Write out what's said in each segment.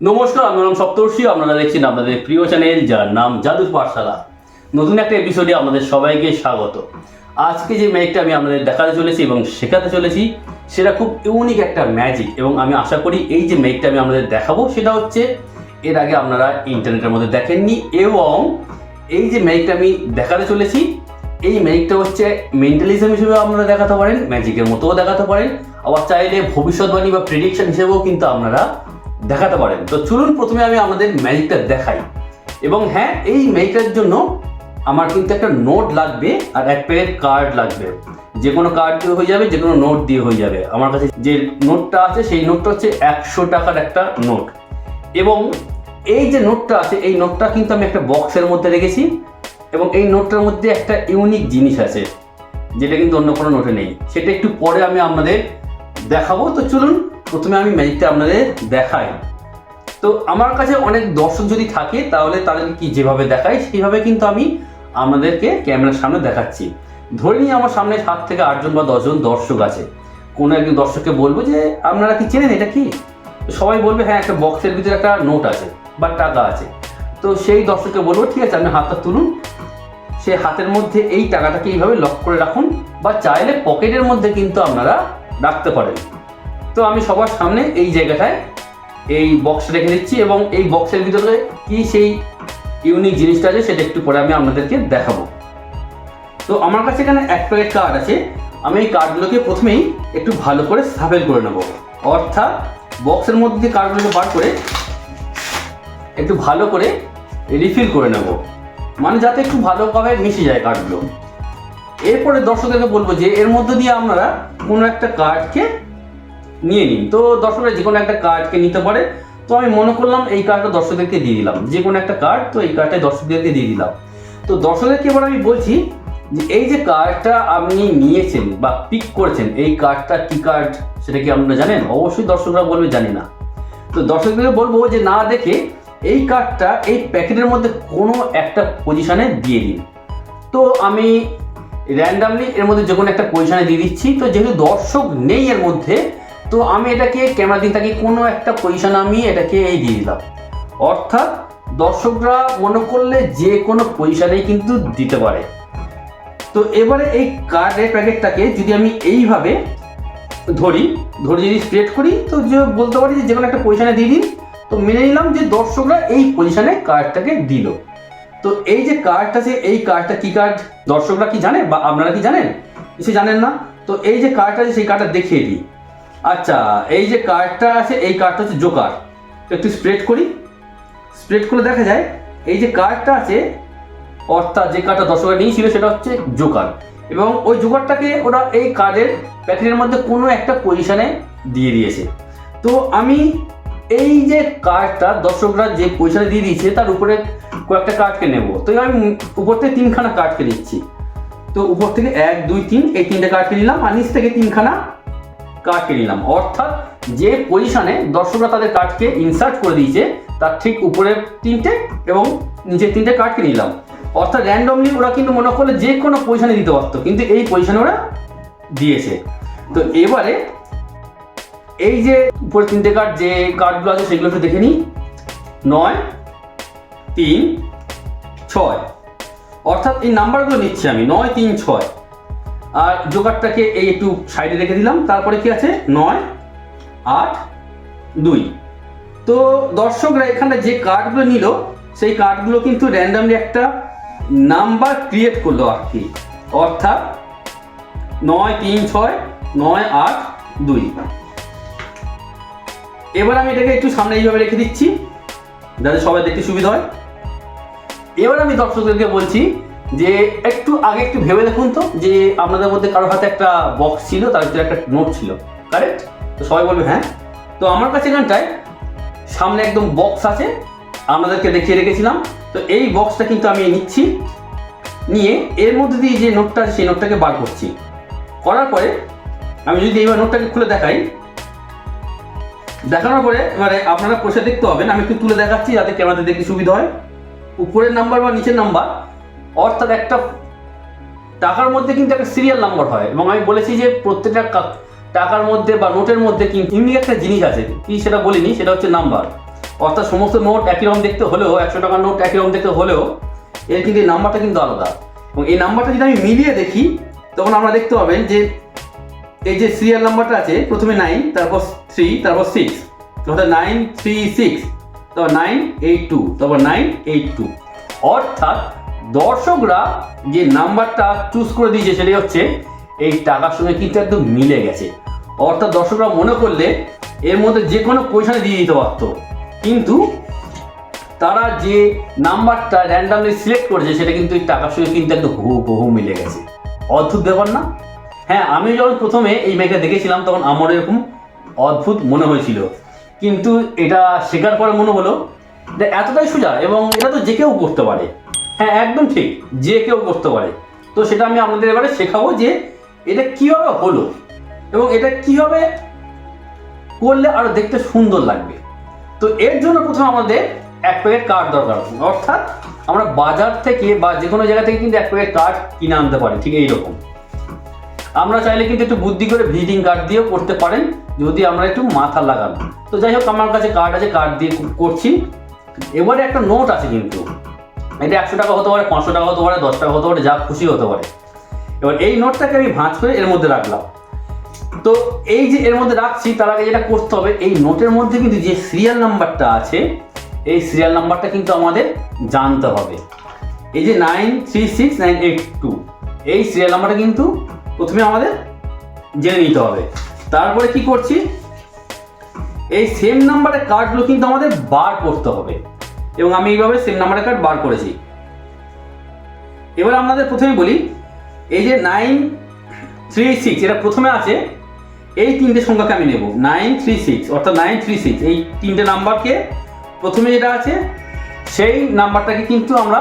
নমস্কার আমি নাম সপ্তর্ষি, আপনারা দেখছেন আপনাদের প্রিয় চ্যানেল যার নাম জাদুর পাঠশালা। নতুন একটা এপিসোডে আপনাদের সবাইকে স্বাগত। আজকে যে ম্যাজিকটা আমি আপনাদের দেখাতে চলেছি এবং শেখাতে চলেছি, সেটা খুব ইউনিক একটা ম্যাজিক এবং আমি আশা করি এই যে ম্যাজিকটা আমি আপনাদের দেখাবো, সেটা হচ্ছে, এর আগে আপনারা ইন্টারনেটের মধ্যে দেখেননি, এবং এই যে ম্যাজিকটা আমি দেখাতে চলেছি, এই ম্যাজিকটা হচ্ছে মেন্টালিজম হিসেবে আপনারা দেখাতে পারেন ম্যাজিকের মতোও দেখাতে পারেন। আবার চাইলে ভবিষ্যৎবাণী বা প্রেডিকশন হিসেবেও কিন্তু আপনারা দেখাতে পারেন। তো চলুন প্রথমে আমি আমাদের ম্যাজিকটা দেখাই। এবং হ্যাঁ এই ম্যাজিকটার জন্য আমার কিন্তু একটা নোট লাগবে আর এক প্যাকেট কার্ড লাগবে। যে কোনো কার্ড দিয়ে হয়ে যাবে যে কোনো নোট দিয়ে হয়ে যাবে। আমার কাছে যে নোটটা আছে, সেই নোটটা হচ্ছে একশো টাকার একটা নোট এবং এই যে নোটটা আছে, এই নোটটা কিন্তু আমি একটা বক্সের মধ্যে রেখেছি। এবং এই নোটটার মধ্যে একটা ইউনিক জিনিস আছে, যেটা কিন্তু অন্য কোনো নোটে নেই। সেটা একটু পরে আমি আপনাদের দেখাবো। তো চলুন প্রথমে আমি ম্যাজিকটা আপনাদের দেখাই। তো আমার কাছে অনেক দর্শক যদি থাকে, তাহলে তাদের কি যেভাবে দেখাই, সেইভাবে কিন্তু আমি আপনাদেরকে ক্যামেরার সামনে দেখাচ্ছি। ধরে নিয়ে আমার সামনে সাত থেকে আটজন বা দশজন দর্শক আছে। কোনো একজন দর্শককে বলব যে, আপনারা কি চেনেন এটা কি? সবাই বলবে হ্যাঁ একটা বক্সের ভিতরে একটা নোট আছে বা টাকা আছে। তো সেই দর্শককে বলব, ঠিক আছে, আপনি হাতটা তুলুন। সে হাতের মধ্যে এই টাকাটাকে এইভাবে লক করে রাখুন বা চাইলে পকেটের মধ্যে কিন্তু আপনারা রাখতে পারেন। তো আমি সবার সামনে এই জায়গাটায় এই বক্স রেখে দিচ্ছি এবং এই বক্সের ভিতরে কি সেই ইউনিক জিনিসটা আছে সেটা একটু পরে আমি আপনাদেরকে দেখাবো। তো আমার কাছে এখানে এক প্যাকেট কার্ড আছে। আমি এই কার্ডগুলোকে প্রথমেই একটু ভালো করে সাফেল করে নেব। অর্থাৎ বক্সের মধ্যে দিয়ে কার্ডগুলোকে বার করে একটু ভালো করে রিফিল করে নেব। মানে যাতে একটু ভালোভাবে মিশে যায় কার্ডগুলো এরপরে দর্শকদেরকে বলব যে এর মধ্যে দিয়ে আপনারা কোনো একটা কার্ডকে নিয়ে নিন। তো দর্শকরা যে কোনো একটা কার্ডকে নিতে পারে। তো আমি মনে করলাম এই কার্ডটা দর্শকদেরকে দিয়ে দিলাম। যে কোনো একটা কার্ড তো এই কার্ডটাই দর্শকদেরকে দিয়ে দিলাম। তো দর্শকদেরকে এবার আমি বলছি যে এই যে কার্ডটা আপনি নিয়েছেন বা পিক করেছেন, এই কার্ডটা কি কার্ড সেটা কি আপনারা জানেন? অবশ্যই দর্শকরা বলবে, জানি না। তো দর্শকদেরকে বলব যে না দেখে এই কার্ডটা এই প্যাকেটের মধ্যে কোনো একটা পজিশানে দিয়ে দিন। তো আমি র্যান্ডামলি এর মধ্যে যে কোনো একটা পজিশানে দিয়ে দিচ্ছি। তো যেহেতু দর্শক নেই এর মধ্যে তো আমি এটাকে ক্যামেরা দিক থেকে, কোনো একটা পজিশনে আমি এটাকে এই দিয়ে দিলাম। অর্থাৎ দর্শকরা মনে করলে যে কোনো পজিশনেই কিন্তু দিতে পারে। তো এবারে এই কার্ডের প্যাকেটটাকে যদি আমি এইভাবে ধরি, ধরে যদি স্প্রেড করি, তো যে বলতে পারি যে কোনো একটা পজিশনে দিয়ে দিন। তো মেনে নিলাম যে দর্শকরা এই পজিশনে কার্ডটাকে দিল। তো এই যে কার্ডটা আছে, এই কার্ডটা কি কার্ড দর্শকরা কি জানে বা আপনারা কি জানেন? কিছু জানেন না। তো এই যে কার্ডটা আছে, সেই কার্ডটা দেখিয়ে দিই। আচ্ছা এই যে কার্ডটা আছে, এই কার্ডটা হচ্ছে জোকার একটু স্প্রেড করি। স্প্রেড করে দেখা যায়, এই যে কার্ডটা আছে, অর্থাৎ যে কার্ডটা দর্শকরা নিয়েছিল, সেটা হচ্ছে জোকার এবং ওই জোকারটাকে ওরা এই কার্ডের প্যাকেটের মধ্যে কোনো একটা পজিশনে দিয়ে দিয়েছে। তো আমি এই যে কার্ডটা দর্শকরা যে পজিশনে দিয়ে দিয়েছে, তার উপরে কয়েকটা কার্ডকে নেব। তো আমি উপর থেকে তিনখানা কার্ডকে নিচ্ছি। তো উপর থেকে এক, দুই, তিন, এই তিনটে কার্ডকে নিলাম, আর নিচ থেকে তিনখানা কার্ডকে নিলাম। অর্থাৎ যে পজিশনে দর্শকরা তাদের কার্ডকে ইনসার্ট করে দিয়েছে, তার ঠিক উপরের তিনটে এবং নিচের তিনটে কার্ডকে নিলাম। অর্থাৎ র্যান্ডমলি ওরা কিন্তু মনে করলে যে কোনো পজিশনে দিতে পারতো, কিন্তু এই পজিশনে ওরা দিয়েছে। তো এবারে এই যে উপরে তিনটে কার্ড যে কার্ডগুলো আছে সেগুলো একটু দেখে নিই। নয়, তিন, ছয়। অর্থাৎ এই নাম্বারগুলো নিচ্ছি আমি, নয়, তিন, ছয়। আর জোগাড়টাকে এই একটু সাইডে রেখে দিলাম, তারপরে কি আছে? নয়, আট, দুই। তো দর্শকরা এখানে যে কার্ডগুলো নিল, সেই কার্ডগুলো কিন্তু র্যান্ডামলি একটা নাম্বার ক্রিয়েট করল আর কি। অর্থাৎ নয়, তিন, ছয়, নয়, আট, দুই। এবার আমি এটাকে একটু সামনে এইভাবে রেখে দিচ্ছি, যাতে সবাই দেখতে সুবিধা হয়। এবার আমি দর্শকদেরকে বলছি যে একটু আগে একটু ভেবে দেখুন তো, যে আপনাদের মধ্যে কারোর হাতে একটা বক্স ছিল, তার ভিতরে একটা নোট ছিল। কারেক্ট তো সবাই বলবে হ্যাঁ? তো আমার কাছে এখানটায় সামনে একদম বক্স আছে, আপনাদেরকে দেখিয়ে রেখেছিলাম। তো এই বক্সটা কিন্তু আমি নিচ্ছি। নিয়ে এর মধ্যে দিয়ে যে নোটটা সেই নোটটাকে বার করছি। করার পরে আমি যদি এইবার নোটটাকে খুলে দেখাই, দেখানোর পরে এবারে আপনারা পয়সা দেখতে হবেন আমি একটু তুলে দেখাচ্ছি যাতে ক্যামেরাতে দেখতে সুবিধা হয়। উপরের নাম্বার বা নিচের নাম্বার অর্থাৎ একটা টাকার মধ্যে কিন্তু একটা সিরিয়াল নাম্বার হয় এবং আমি বলেছি যে প্রত্যেকটা টাকার মধ্যে বা নোটের মধ্যে কিন্তু ইউনিক একটা জিনিস আছে। কি সেটা বলিনি? সেটা হচ্ছে নাম্বার অর্থাৎ সমস্ত নোট একই রকম দেখতে হলেও, একশো টাকার নোট একই রকম দেখতে হলেও, এর কিন্তু এই নাম্বারটা কিন্তু আলাদা। এবং এই নাম্বারটা যদি আমি মিলিয়ে দেখি, তখন আমরা দেখতে পাবেন যে এই যে সিরিয়াল নাম্বারটা আছে, প্রথমে নাইন তারপর থ্রি তারপর সিক্স অর্থাৎ নাইন থ্রি সিক্স তারপর নাইন এইট টু তারপর নাইন এইট টু অর্থাৎ দর্শকরা যে নাম্বারটা চুজ করে দিয়েছে সেটাই হচ্ছে এই টাকার সঙ্গে কিন্তু একদম মিলে গেছে। অর্থাৎ দর্শকরা মনে করলে এর মধ্যে যে কোনো পয়সা দিয়ে দিতে পারতো। কিন্তু তারা যে নাম্বারটা র্যান্ডামলি সিলেক্ট করেছে, সেটা কিন্তু এই টাকার সঙ্গে কিন্তু একদম বহু বহু মিলে গেছে। অদ্ভুত ব্যাপার না? হ্যাঁ আমি যখন প্রথমে এই মেয়েকে দেখেছিলাম, তখন আমার এরকম অদ্ভুত মনে হয়েছিল। কিন্তু এটা শেখার পরে মনে হলো এতটাই সোজা এবং এটা তো যে কেউ করতে পারে। হ্যাঁ একদম ঠিক, যে কেউ করতে পারে। তো সেটা আমি আপনাদের এবারে শেখাবো যে এটা কীভাবে হলো এবং এটা কীভাবে করলে আরও দেখতে সুন্দর লাগবে। তো এর জন্য প্রথমে আমাদের এক প্যাকেট কার্ড দরকার অর্থাৎ আমরা বাজার থেকে বা যে কোনো জায়গা থেকে কিন্তু এক প্যাকেট কার্ড কিনে আনতে পারি, ঠিক এইরকম। আমরা চাইলে কিন্তু একটু বুদ্ধি করে ভিজিটিং কার্ড দিয়েও করতে পারেন, যদি আমরা একটু মাথা লাগান। তো যাই হোক, আমার কাছে কার্ড আছে, কার্ড দিয়ে করছি। এবারে একটা নোট আছে কিন্তু। এটা একশো টাকা হতে পারে, পাঁচশো টাকা হতে পারে, দশ টাকা হতে পারে, যা খুশি হতে পারে। এবার এই নোটটাকে আমি ভাঁজ করে এর মধ্যে রাখলাম। তো এই যে এর মধ্যে রাখছি, তার আগে যেটা করতে হবে, এই নোটের মধ্যে কিন্তু যে সিরিয়াল নাম্বারটা আছে, এই সিরিয়াল নাম্বারটা কিন্তু আমাদের জানতে হবে। এই যে nine three six nine eight two এই সিরিয়াল নাম্বারটা কিন্তু প্রথমে আমাদের জেনে নিতে হবে। তারপরে কি করছি? এই সেম নাম্বারের কার্ডগুলো কিন্তু আমাদের বার করতে হবে। এবং আমি এইভাবে সেম নাম্বারের কার্ড বার করেছি। এবার আপনাদের প্রথমে বলি, এই যে নাইন থ্রি সিক্স এটা প্রথমে আছে, এই তিনটে সংখ্যাকে আমি নেব। নাইন থ্রি সিক্স অর্থাৎ নাইন থ্রি সিক্স এই তিনটে নাম্বারকে প্রথমে যেটা আছে, সেই নাম্বারটাকে কিন্তু আমরা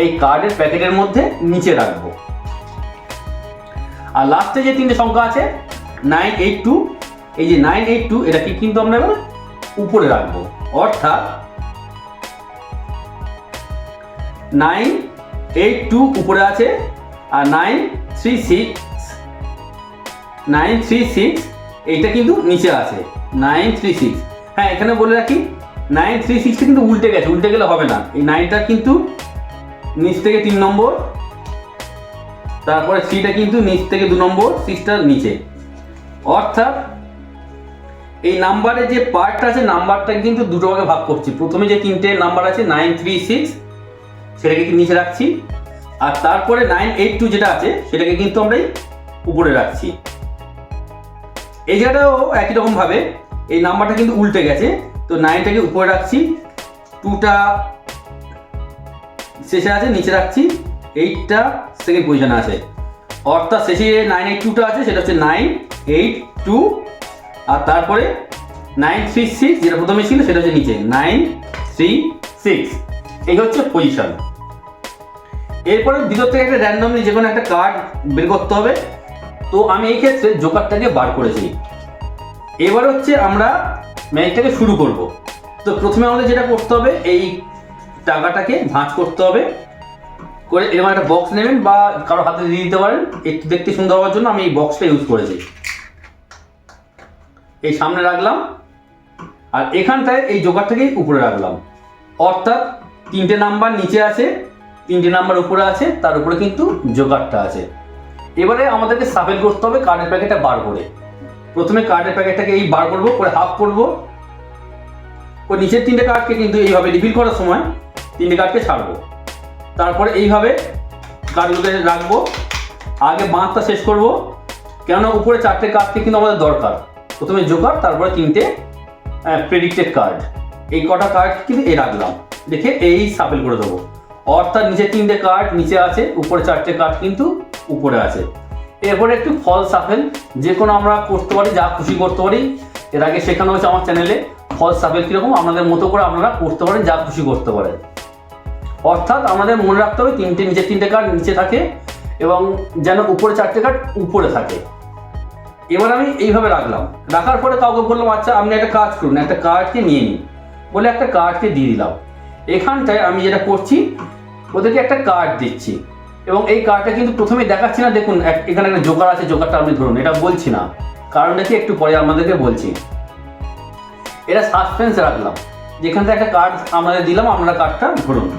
এই কার্ডের প্যাকেটের মধ্যে নিচে রাখব। আর লাস্টে যে তিনটে সংখ্যা আছে নাইন এইট টু এই যে নাইন এইট টু এটাকে কিন্তু আমরা এবার উপরে রাখব। অর্থাৎ নাইন এইট টু উপরে আছে আর nine three six nine three six এইটা কিন্তু নিচে আছে, নাইন থ্রি সিক্স। হ্যাঁ এখানে বলে রাখি, নাইন থ্রি সিক্সটা কিন্তু উল্টে গেছে, উল্টে গেলে হবে না। এই নাইনটা কিন্তু নিচ থেকে তিন নম্বর, তারপরে থ্রিটা কিন্তু নিচ থেকে দু নম্বর সিক্সটার নিচে। অর্থাৎ এই নাম্বারে যে পার্টটা আছে, নাম্বারটা কিন্তু দুটো ভাগে ভাগ করছি। প্রথমে যে তিনটে নাম্বার আছে, নাইন থ্রি সিক্স সেটাকে নিচে রাখছি। আর তারপরে নাইন এইট টু যেটা আছে, সেটাকে কিন্তু আমরা উপরে রাখছি। এই জায়গাটাও একই রকম ভাবে, এই নাম্বারটা কিন্তু উল্টে গেছে। তো নাইনটাকে উপরে রাখছি টুটা শেষে আছে, নিচে রাখছি এইটটা সেকেন্ড পজিশনে আছে। অর্থাৎ শেষে নাইন এইট টুটা আছে, সেটা হচ্ছে নাইন এইট টু আর তারপরে নাইন থ্রি সিক্স যেটা প্রথমে ছিল, সেটা হচ্ছে নিচে। নাইন থ্রি সিক্স এই হচ্ছে পজিশন এরপরে ভিতর থেকে একটা র্যান্ডমলি যে কোনো একটা কার্ড বের করতে হবে। তো আমি এই ক্ষেত্রে জোকারটাকে বার করেছি। এবার হচ্ছে আমরা ম্যাচটাকে শুরু করব। তো প্রথমে আমাদের যেটা করতে হবে, এই টাকাটাকে ভাঁজ করতে হবে। করে এরকম একটা বক্স নেবেন বা কারও হাতে দিয়ে দিতে পারেন। একটু দেখতে সুন্দর হওয়ার জন্য আমি এই বক্সটা ইউজ করেছি। এই সামনে রাখলাম। আর এখানটায় এই জোকারটাকেই উপরে রাখলাম। অর্থাৎ তিনটে নাম্বার নিচে আছে, তিনটে নাম্বার উপরে আছে, তার উপরে কিন্তু জোকারটা আছে। এবারে আমাদেরকে সাফেল করতে হবে কার্ডের প্যাকেটটা বার করে। প্রথমে কার্ডের প্যাকেটটাকে এই বার করব, করে হাফ করব। ওই নিচের তিনটে কার্ডকে কিন্তু এইভাবে রিফিল করার সময় তিনটে কার্ডকে ছাড়বো। তারপরে এইভাবে কার্ডগুলোকে রাখব। আগে বাঁধটা শেষ করব। কেননা উপরে চারটে কার্ডকে কিন্তু আমাদের দরকার। প্রথমে জোকার তারপরে তিনটে প্রেডিক্টেড কার্ড এই কটা কার্ড কিন্তু এ রাখলাম। দেখে এই সাফেল করে দেবো। অর্থাৎ নিচে তিনটে কার্ড নিচে আছে, উপরে চারটে কার্ড কিন্তু উপরে আছে। এরপরে একটু ফল সাফেল যে কোনো আমরা করতে পারি, যা খুশি করতে পারি। এর আগে শেখানো হয়েছে আমার চ্যানেলে ফল সাফেল কীরকম, আপনাদের মতো করে আপনারা করতে পারেন, যা খুশি করতে পারেন। অর্থাৎ আমাদের মনে রাখতে হবে, তিনটে, নিচে তিনটে কার্ড নিচে থাকে এবং যেন উপরে চারটে কার্ড উপরে থাকে। এবার আমি এইভাবে রাখলাম। রাখার পরে কাউকে বললাম আচ্ছা আপনি একটা কাজ করুন, একটা কার্ডকে নিয়ে নিন। বলে একটা কার্ডকে দিয়ে দিলাম। এখানটায় আমি যেটা করছি, ওদেরকে একটা কার্ড দিচ্ছি। এবং এই কার্ডটা কিন্তু প্রথমে দেখাচ্ছি না, দেখুন এখানে একটা জোকার আছে জোকারটা আপনি ধরুন, এটা বলছি না। কারণটা কি একটু পরে আমাদেরকে বলছি। এটা সাসপেন্স রাখলাম। যেখান থেকে একটা কার্ড আমাদের দিলাম আমরা কার্ডটা ধরুন।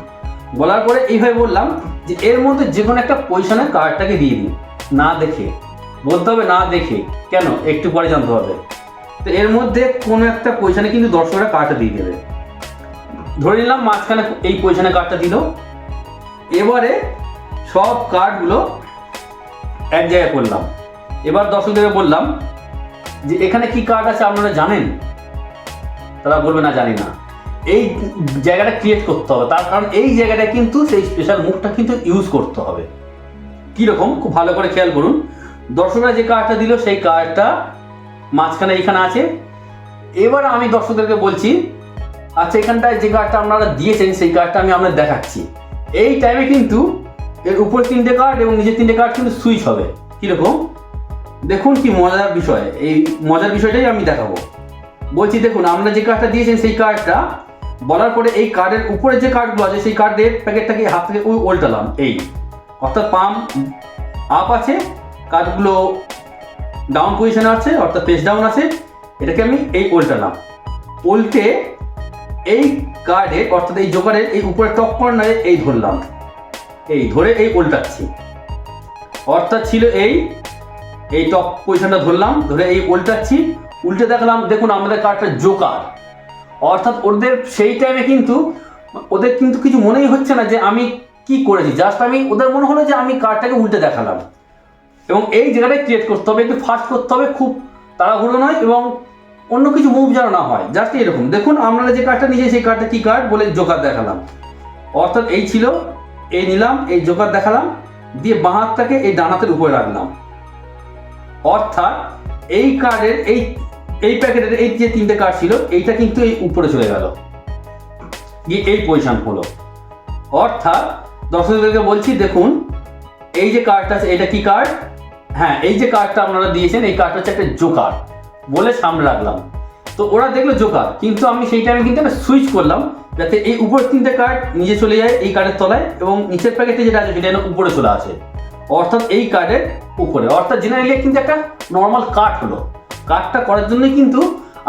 বলার পরে এইভাবে বললাম যে, এর মধ্যে যে কোনো একটা পজিশনে কার্ডটাকে দিয়ে দিন। না দেখে। বলতে হবে না দেখে। কেন? একটু পরে জানতে হবে। তো এর মধ্যে কোনো একটা পজিশনে কিন্তু দর্শকরা কার্ডটা দিয়ে দেবে। ধরে নিলাম মাঝখানে এই পজিশনে কার্ডটা দিল এবারে সব কার্ডগুলো এক জায়গায় করলাম। এবার দর্শকদেরকে বললাম যে, এখানে কি কার্ড আছে আপনারা জানেন? তারা বলবে, না, জানি না। এই জায়গাটা ক্রিয়েট করতে হবে। তার কারণ এই জায়গাটা কিন্তু সেই স্পেশাল মুখটা কিন্তু ইউজ করতে হবে। কীরকম? খুব ভালো করে খেয়াল করুন। দর্শকরা যে কার্ডটা দিল, সেই কার্ডটা মাঝখানে এইখানে আছে। এবার আমি দর্শকদেরকে বলছি আচ্ছা এখানটায় যে কার্ডটা আপনারা দিয়েছেন, সেই কার্ডটা আমি আপনাদের দেখাচ্ছি। এই টাইমে কিন্তু এর উপরে তিনটে কার্ড এবং নিচের তিনটে কার্ড কিন্তু সুইচ হবে। কীরকম? দেখুন কি মজার বিষয়। এই মজার বিষয়টাই আমি দেখাবো। বলছি, দেখুন, আপনারা যে কার্ডটা দিয়েছেন, সেই কার্ডটা বলার পরে এই কার্ডের উপরে যে কার্ডগুলো আছে, সেই কার্ডের প্যাকেটটাকে হাত থেকে ওই উল্টালাম। এই, অর্থাৎ পাম আপ আছে কার্ডগুলো ডাউন পজিশনে আছে, অর্থাৎ পেস ডাউন আছে, এটাকে আমি এই উল্টালাম। উল্টে এই কার্ডে, অর্থাৎ এই জোকারের এই উপরে টপ কর্নারে এই ধরলাম। এই ধরে এই উল্টাচ্ছি। অর্থাৎ ছিল এই এই টপ পজিশনটা ধরলাম, ধরে এই উল্টাচ্ছি। উল্টে দেখলাম, দেখুন আমাদের কার্ডটা জোকার। অর্থাৎ ওদের সেই টাইমে কিন্তু, ওদের কিন্তু কিছু মনেই হচ্ছে না যে আমি কি করেছি। জাস্ট আমি, ওদের মনে হলো যে আমি কার্ডটাকে উল্টে দেখালাম। এবং এই জায়গাটায় ক্রিয়েট করতে হবে, একটু ফাস্ট করতে হবে, খুব তাড়াহুড়ো নয় এবং অন্য কিছু মুভ যেন না হয় জাস্ট এরকম। দেখুন আপনারা যে কার্ডটা নিয়েছে, সেই কার্ডটা কি কার্ড বলে জোকার দেখালাম। অর্থাৎ এই ছিল, এই নিলাম, এই জোকার দেখালাম, দিয়ে বাঁ হাতটাকে এই ডান হাতের উপরে রাখলাম। অর্থাৎ এই কার্ডের এই এই প্যাকেটের এই যে তিনটে কার্ড ছিল, এইটা কিন্তু এই উপরে চলে গেল। গিয়ে এই পজিশন হলো। অর্থাৎ দর্শকদেরকে বলছি, দেখুন, এই যে কার্ডটা আছে, এটা কি কার্ড হ্যাঁ এই যে কার্ডটা আপনারা দিয়েছেন, এই কার্ডটা হচ্ছে একটা জোকার বলে সামনে রাখলাম। তো ওরা দেখল জোকার, কিন্তু আমি সেই টাইমে কিন্তু একটা সুইচ করলাম, যাতে এই উপরের তিনটে কার্ড নিচে চলে যায় এই কার্ডের তলায় এবং নিচের প্যাকেটে যেটা আছে সেটা যেন উপরে চলে আসে। অর্থাৎ এই কার্ডের উপরে। অর্থাৎ জেনারেলি কিন্তু একটা নর্মাল কার্ড হলো। কার্ডটা করার জন্যই কিন্তু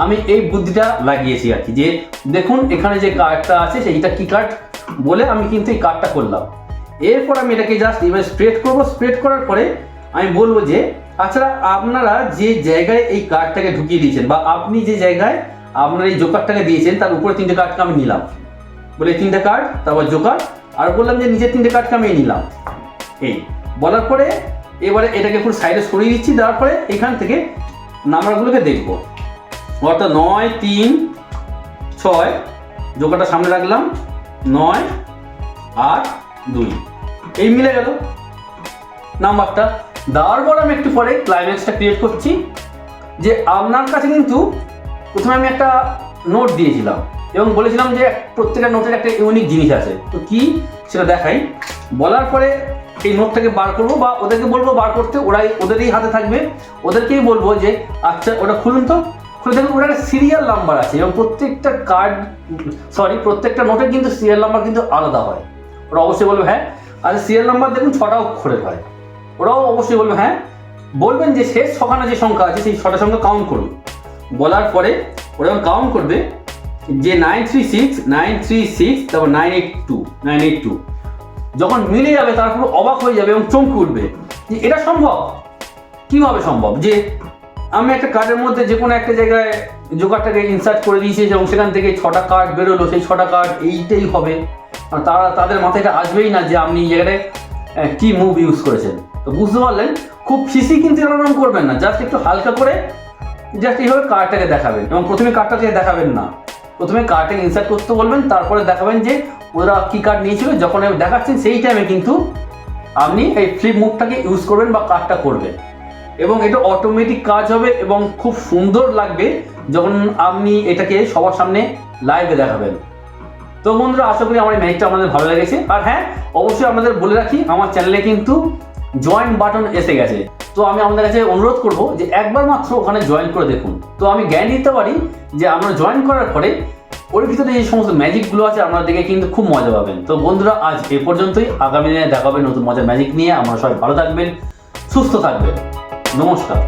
আমি এই বুদ্ধিটা লাগিয়েছি আর কি, যে দেখুন এখানে যে কার্ডটা আছে সেইটা কি কার্ড বলে আমি কিন্তু এই কার্ডটা করলাম। এরপর আমি এটাকে জাস্ট এবার স্প্রেড করব। স্প্রেড করার পরে আমি বলব যে আচ্ছা আপনারা যে জায়গায় এই কার্ডটাকে ঢুকিয়ে দিয়েছেন বা আপনি যে জায়গায় আপনার এই জোকারটাকে দিয়েছেন, তার উপরে তিনটে কার্ডকে আমি নিলাম। বলে তিনটে কার্ড, তারপর জোকার, আর বললাম যে নিজের তিনটে কার্ডকে আমি নিলাম। এই, বলার পরে এবারে এটাকে পুরো সাইডে সরিয়ে দিচ্ছি, দেওয়ার পরে এখান থেকে নাম্বারগুলোকে দেখব। অর্থাৎ নয়, তিন, ছয়, জোকারটা সামনে রাখলাম, নয়, আট, দুই। এই মিলে গেল নাম্বারটা। দেওয়ার পর আমি একটু পরে ক্লাইম্যাক্সটা ক্রিয়েট করছি, যে আপনার কাছে কিন্তু প্রথমে আমি একটা নোট দিয়েছিলাম এবং বলেছিলাম যে প্রত্যেকটা নোটের একটা ইউনিক জিনিস আছে। তো কি? সেটা দেখাই। বলার পরে এই নোটটাকে বার করব বা ওদেরকে বলব বার করতে, ওরাই ওদেরই হাতে থাকবে। ওদেরকেই বলব যে আচ্ছা ওটা খুলুন তো। খুলে দেখুন ওটা একটা সিরিয়াল নাম্বার আছে এবং প্রত্যেকটা কার্ড সরি প্রত্যেকটা নোটের কিন্তু সিরিয়াল নাম্বার কিন্তু আলাদা হয়। ওরা অবশ্যই বলবে হ্যাঁ আর সিরিয়াল নাম্বার দেখুন ছটা অক্ষরের হয়। ওরাও অবশ্যই বলবে হ্যাঁ বলবেন যে শেষ ছখানা যে সংখ্যা আছে, সেই ছটা সংখ্যা কাউন্ট করুন। বলার পরে ওরা যখন কাউন্ট করবে, যে nine three six nine three six তারপর nine eight two nine eight two যখন মিলে যাবে, তারা পুরো অবাক হয়ে যাবে এবং চমকে উঠবে। যে এটা সম্ভব? কীভাবে সম্ভব? যে আমি একটা কার্ডের মধ্যে যে কোনো একটা জায়গায় জোকারটাকে ইনসার্ট করে দিয়েছি এবং সেখান থেকে ছটা কার্ড বেরোলো, সেই ছটা কার্ড এইটাই হবে। তারা, তাদের মাথায় এটা আসবেই না যে আপনি এই জায়গাটায় কী মুভ ইউজ করেছেন। তো বুঝতে পারলেন, খুব ফিসি কিন্তু এরকম করবেন না জাস্ট একটু হালকা করে জাস্ট এইভাবে কার্ডটাকে দেখাবেন। এবং প্রথমে কার্ডটাকে দেখাবেন না। প্রথমে কার্ডটাকে ইনসার্ট করতে বলবেন, তারপরে দেখাবেন যে ওরা কি কার্ড নিয়েছিল, যখন দেখাচ্ছেন সেই টাইমে কিন্তু আপনি এই ফ্লিপ মুভটাকে ইউজ করবেন বা কার্ডটা করবেন। এবং এটা অটোমেটিক কাজ হবে এবং খুব সুন্দর লাগবে যখন আপনি এটাকে সবার সামনে লাইভে দেখাবেন। তো বন্ধুরা, আশা করি আমার এই ম্যাচটা আপনাদের ভালো লেগেছে। আর হ্যাঁ অবশ্যই আপনাদের বলে রাখি, আমার চ্যানেলে কিন্তু জয়েন বাটন এসে গেছে। তো আমি আপনাদের কাছে অনুরোধ করব যে একবার মাত্র ওখানে জয়েন করে দেখুন। তো আমি জ্ঞান দিতে পারি যে আমরা জয়েন করার পরে ওর ভিতরে যে সমস্ত ম্যাজিকগুলো আছে আপনারা দেখে কিন্তু খুব মজা পাবেন। তো বন্ধুরা, আজ এ পর্যন্তই। আগামী দিনে দেখাবেন নতুন মজার ম্যাজিক নিয়ে। আমরা সবাই ভালো থাকবেন, সুস্থ থাকবেন। নমস্কার।